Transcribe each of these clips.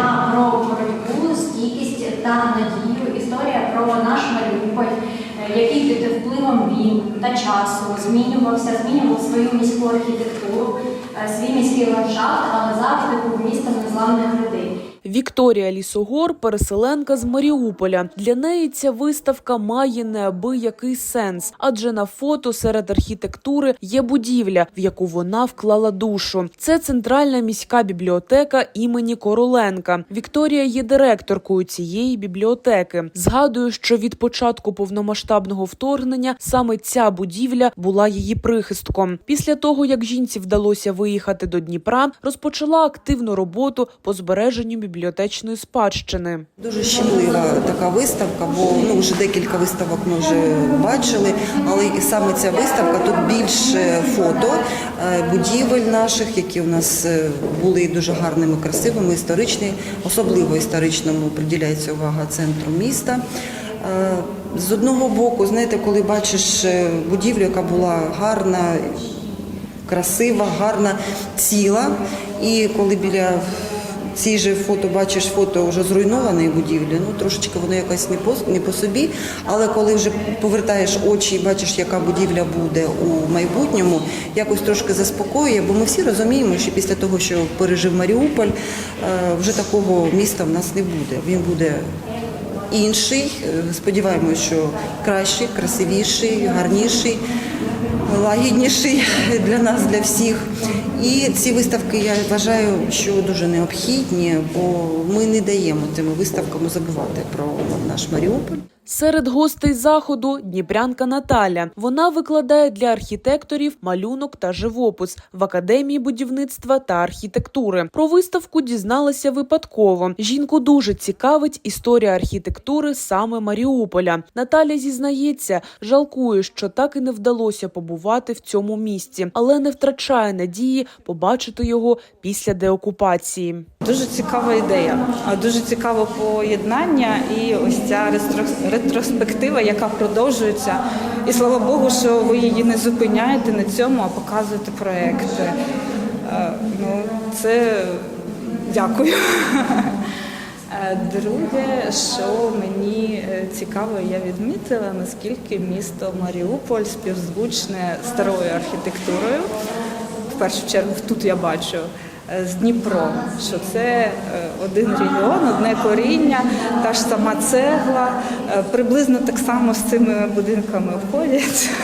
вона про боротьбу, стійкість та надію. Історія про наш Маріуполь, е, який під впливом він та часу змінювався, змінював свою міську архітектуру, е, свій міський ландшафт, але завжди був містом незламних людей. Вікторія Лісогор – переселенка з Маріуполя. Для неї ця виставка має неабиякий сенс, адже на фото серед архітектури є будівля, в яку вона вклала душу. Це центральна міська бібліотека імені Короленка. Вікторія є директоркою цієї бібліотеки. Згадую, що від початку повномасштабного вторгнення саме ця будівля була її прихистком. Після того, як жінці вдалося виїхати до Дніпра, розпочала активну роботу по збереженню бібліотечної спадщини. Дуже щемлива така виставка, бо ну вже декілька виставок ми вже бачили. Але і саме ця виставка тут більше фото е, будівель наших, які у нас е, були дуже гарними, красивими, історичні, особливо історичному приділяється увага центру міста. Е, З одного боку, знаєте, коли бачиш будівлю, яка була гарна, красива, гарна, ціла, і коли біля цій же фото бачиш фото вже зруйнованої будівлі, ну трошечки воно якось не по не по собі. Але коли вже повертаєш очі і бачиш, яка будівля буде у майбутньому, якось трошки заспокоює, бо ми всі розуміємо, що після того, що пережив Маріуполь, е, вже такого міста в нас не буде. Він буде. Інший, Е, сподіваємося, що кращий, красивіший, гарніший, лагідніший для нас, для всіх. І ці виставки я вважаю, що дуже необхідні, бо ми не даємо цими виставками забувати про наш Маріуполь. Серед гостей заходу Дніпрянка Наталя. Вона викладає для архітекторів малюнок та живопис в академії будівництва та архітектури. Про виставку дізналася випадково. Жінку дуже цікавить історія архітектури саме Маріуполя. Наталя зізнається, жалкує, що так і не вдалося побувати в цьому місті, але не втрачає надії побачити його після деокупації. Дуже цікава ідея, дуже цікаве поєднання і ось ця ретроспектива, яка продовжується. І слава Богу, що ви її не зупиняєте на цьому, а показуєте проекти. Е, Ну, це дякую. Е, Друге, що мені е, цікаво, я відмітила, наскільки місто Маріуполь співзвучне старою архітектурою. В першу чергу тут я бачу з Дніпром, що це е, один регіон, одне коріння, та ж сама цегла, е, приблизно так само з цими будинками входять.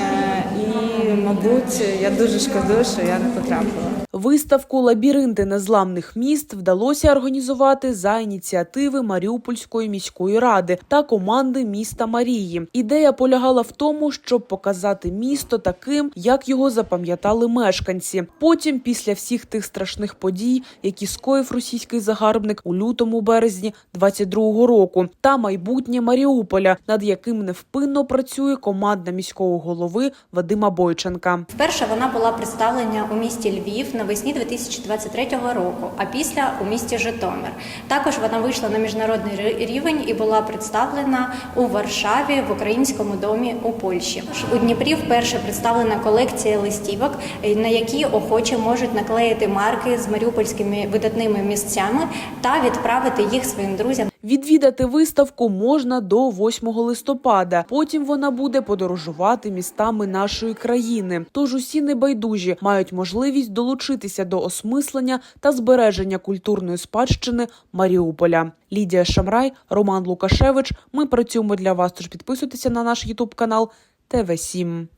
Е, І, мабуть, я дуже шкодую, що я не потрапила. Виставку Лабіринти незламних міст вдалося організувати за ініціативи Маріупольської міської ради та команди міста Марії. Ідея полягала в тому, щоб показати місто таким, як його запам'ятали мешканці. Потім, після всіх тих страшних подій, які скоїв російський загарбник у лютому березні 22-го року, та майбутнє Маріуполя, над яким невпинно працює команда міського голови Вадима Бойченка. Вперше вона була представлена у місті Львів навесні 2023 року, а після у місті Житомир. Також вона вийшла на міжнародний рівень і була представлена у Варшаві в українському домі у Польщі. У Дніпрі вперше представлена колекція листівок, е, на які охочі можуть наклеїти марки з маріупольськими видатними місцями та відправити їх своїм друзям. Відвідати виставку можна до 8 листопада. Потім вона буде подорожувати містами нашої країни. Тож усі небайдужі мають можливість долучитися до осмислення та збереження культурної спадщини Маріуполя. Лідія Шамрай, Роман Лукашевич. Ми працюємо для вас. Тож підписуйтеся на наш Ютуб канал ТВ 7